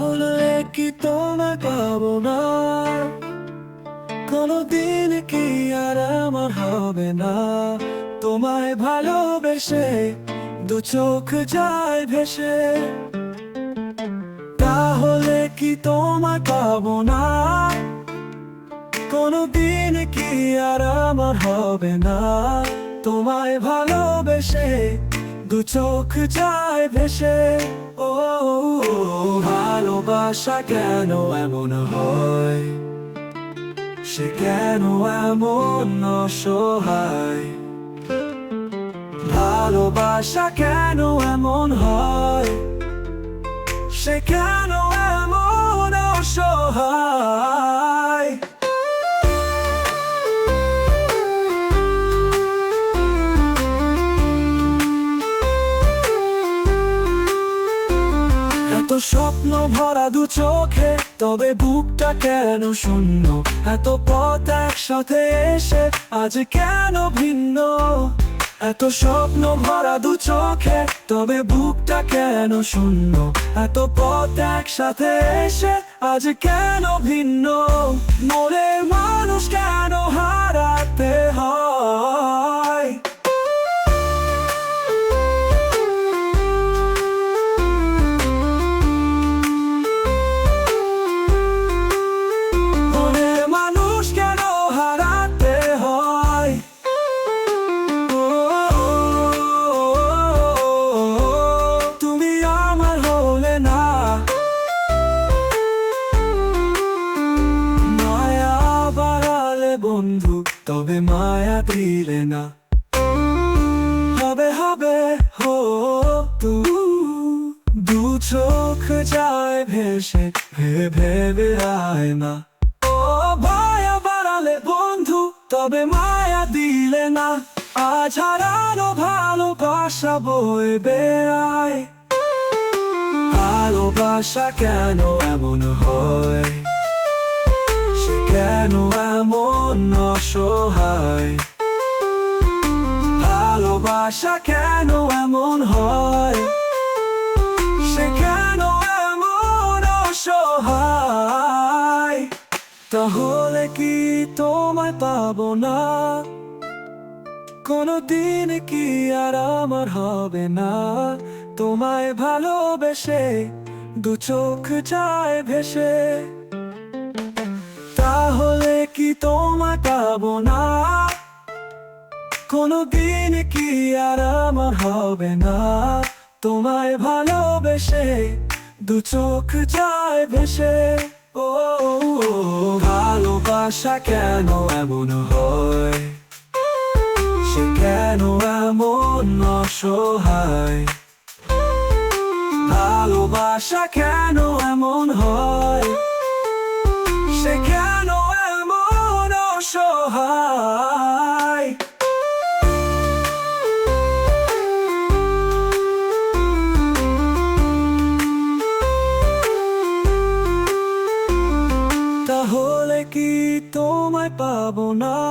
তাহলে কি তোমার পাবো না কোনদিন কি আর আমার হবে না তোমায় ভালোবেসে দু চোখ যায় ভেসে তাহলে কি তোমায় পাবো না কোনদিন কি আর আমার হবে না তোমায় ভালোবেসে দু চোখ যায় ভেসে ও ভালোবাসা কেন এমন হয়? সে কেন এমন অসহায়? ভালোবাসা কেন এমন হয়? সে কেন এমন অসহায়? এত স্বপ্ন ভরা দু চোখে, তবে বুকটা কেন শূন্য? এত পথ একসাথে এসে আজ কেন ভিন্ন? এত স্বপ্ন ভরা দু চোখে, তবে বুকটা কেন শূন্য? এত পথ একসাথে এসে আজ কেন ভিন্ন? মায়া দিলে না। হবে হবে, হো, তু। দু চোখ যায় ভেসে ভেবে আয় না। ও বাড়ালে বন্ধু, তবে মায়া দিলে না। আজ হারানো ভালোবাসা বই বেড়ায়। ভালোবাসা কেন এমন হয়? কেন এমন অসহায়? ভালোবাসা কেন এমন হয়? সে কেন এমন অসহায়? তাহলে কি তোমায় পাবো না? কোনদিন কি আর আমার হবে না? তোমায় ভালোবেসে দু চোখ যায় ভেসে। পাবো না। কোনদিন কি আর আমার হবে না। তোমায় ভালোবেসে দু চোখ যায় ভেসে। ও, ভালোবাসা কেন এমন হয়? সে কেন এমন অসহায়? ভালোবাসা কেন এমন হয়? high. তাহলে কি তোমায় পাবো না